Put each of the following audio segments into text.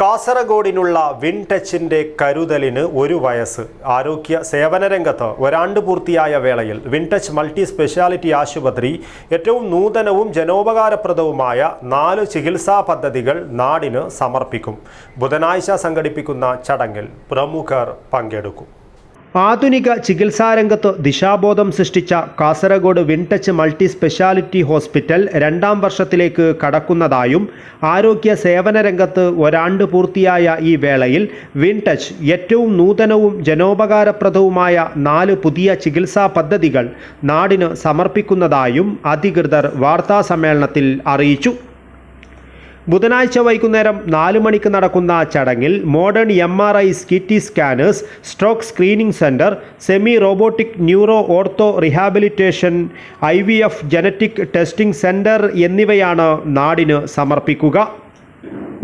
കാസർഗോഡിനുള്ള വിൻടച്ചിന്റെ കരുതലിന് ഒരു വയസ്സ്. ആരോഗ്യ സേവന രംഗത്ത് ഒരാണ്ട് പൂർത്തിയായ വേളയിൽ വിൻടച്ച് മൾട്ടി സ്പെഷ്യാലിറ്റി ആശുപത്രി ഏറ്റവും നൂതനവും ജനോപകാരപ്രദവുമായ നാല് ചികിത്സാ പദ്ധതികൾ നാടിന് സമർപ്പിക്കും. ബുധനാഴ്ച സംഘടിപ്പിക്കുന്ന ചടങ്ങിൽ പ്രമുഖർ പങ്കെടുക്കും. ആധുനിക ചികിത്സാരംഗത്ത് ദിശാബോധം സൃഷ്ടിച്ച Kasaragod Wintouch multi speciality hospital രണ്ടാം വർഷത്തിലേക്ക് കടക്കുന്നതായും ആരോഗ്യ സേവന രംഗത്ത് ഒരാണ്ട് പൂർത്തിയായ ഈ വേളയിൽ വിൻടച്ച് ഏറ്റവും നൂതനവും ജനോപകാരപ്രദവുമായ നാല് പുതിയ ചികിത്സാ പദ്ധതികൾ നാടിന് സമർപ്പിക്കുന്നതായും അധികൃതർ വാർത്താസമ്മേളനത്തിൽ അറിയിച്ചു. ബുധനാഴ്ച വൈകുന്നേരം നാല് മണിക്ക് നടക്കുന്ന ചടങ്ങിൽ modern M R I CT scanners stroke screening centre semi robotic neuro ortho rehabilitation I V F genetic testing centre എന്നിവയാണ് നാടിന് സമർപ്പിക്കുക.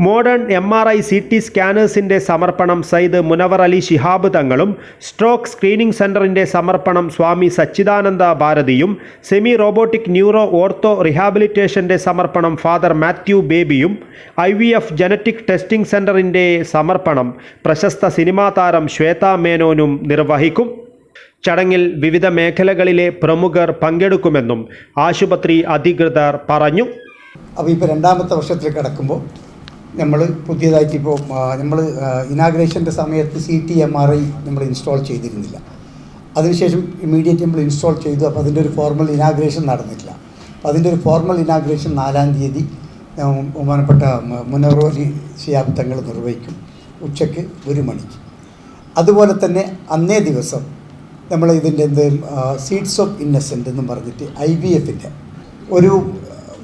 Modern M R I C T സ്കാനേഴ്സിന്റെ സമർപ്പണം സയ്യിദ് മുനവർ അലി ശിഹാബ് തങ്ങളും സ്ട്രോക്ക് സ്ക്രീനിംഗ് സെന്ററിന്റെ സമർപ്പണം സ്വാമി സച്ചിദാനന്ദ ഭാരതിയും സെമി റോബോട്ടിക് ന്യൂറോ ഓർത്തോ റിഹാബിലിറ്റേഷന്റെ സമർപ്പണം father Mathew ബേബിയും I V F genetic testing സെന്ററിന്റെ സമർപ്പണം പ്രശസ്ത സിനിമാ താരം ശ്വേത മേനോനും നിർവഹിക്കും. ചടങ്ങിൽ വിവിധ മേഖലകളിലെ പ്രമുഖർ പങ്കെടുക്കുമെന്നും ആശുപത്രി അധികൃതർ പറഞ്ഞു. അപ്പോൾ ഇപ്പോൾ രണ്ടാമത്തെ വർഷത്തിൽ കിടക്കുമ്പോൾ നമ്മൾ പുതിയതായിട്ട് ഇപ്പോൾ നമ്മൾ ഇനാഗ്രേഷന്റെ സമയത്ത് C T M R I നമ്മൾ ഇൻസ്റ്റാൾ ചെയ്തിരുന്നില്ല. അതിനുശേഷം ഇമ്മീഡിയറ്റ് നമ്മൾ ഇൻസ്റ്റാൾ ചെയ്തു. അപ്പോൾ അതിന്റെ ഒരു ഫോർമൽ ഇനാഗ്രേഷൻ നടന്നിട്ടില്ല അപ്പോൾ അതിന്റെ ഒരു ഫോർമൽ ഇനാഗ്രേഷൻ നാലാം തീയതി ബഹുമാനപ്പെട്ട മുനറോലി ശിയാബ്ദങ്ങൾ നിർവഹിക്കും. ഉച്ചയ്ക്ക് ഒരു മണിക്ക്. അതുപോലെ തന്നെ അന്നേ ദിവസം നമ്മൾ ഇതിന്റെ എന്ത് സീഡ്സ് ഓഫ് ഇന്നസെന്റ് എന്ന് പറഞ്ഞിട്ട് ഐ എഫിന്റെ ഒരു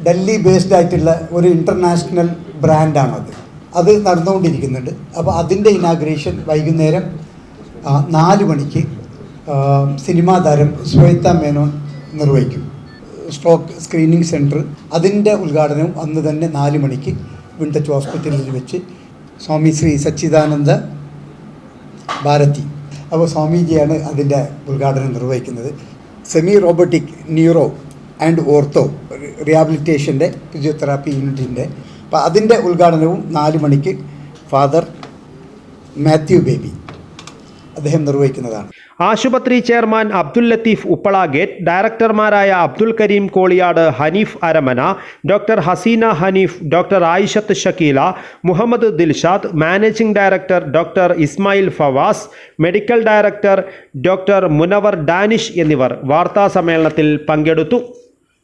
ഡൽഹി ബേസ്ഡ് ആയിട്ടുള്ള ഒരു ഇന്റർനാഷണൽ ബ്രാൻഡാണത് അത് നടന്നുകൊണ്ടിരിക്കുന്നുണ്ട്. അപ്പോൾ അതിന്റെ ഇനാഗ്രേഷൻ വൈകുന്നേരം നാല് മണിക്ക് സിനിമാ താരം ശ്വേത മേനോൻ നിർവഹിക്കും. സ്ട്രോക്ക് സ്ക്രീനിങ് സെന്റർ അതിന്റെ ഉദ്ഘാടനവും അന്ന് തന്നെ നാല് മണിക്ക് വിൻടച്ച് ഹോസ്പിറ്റലിൽ വെച്ച് സ്വാമി ശ്രീ സച്ചിദാനന്ദ ഭാരതി. അപ്പോൾ സ്വാമിജിയാണ് അതിന്റെ ഉദ്ഘാടനം നിർവഹിക്കുന്നത്. Semi robotic neuro and ortho റിഹാബിലിറ്റേഷന്റെ physiotherapy യൂണിറ്റിന്റെ. അപ്പോൾ അതിന്റെ ഉദ്ഘാടനവും നാല് മണിക്ക് ഫാദർ മാത്യു ബേബി അദ്ദേഹം നിർവഹിക്കുന്നതാണ്. ആശുപത്രി chairman Abdul Latheef Uppalagate ഡയറക്ടർമാരായ Abdul Kareem Koliyad Haneef Aramana doctor Haseena Hanif doctor Ayishath Shakeela Muhammad Dilshad managing director doctor Ismail Fawaz medical director doctor Munavar Danish എന്നിവർ വാർത്താ സമ്മേളനത്തിൽ പങ്കെടുത്തു.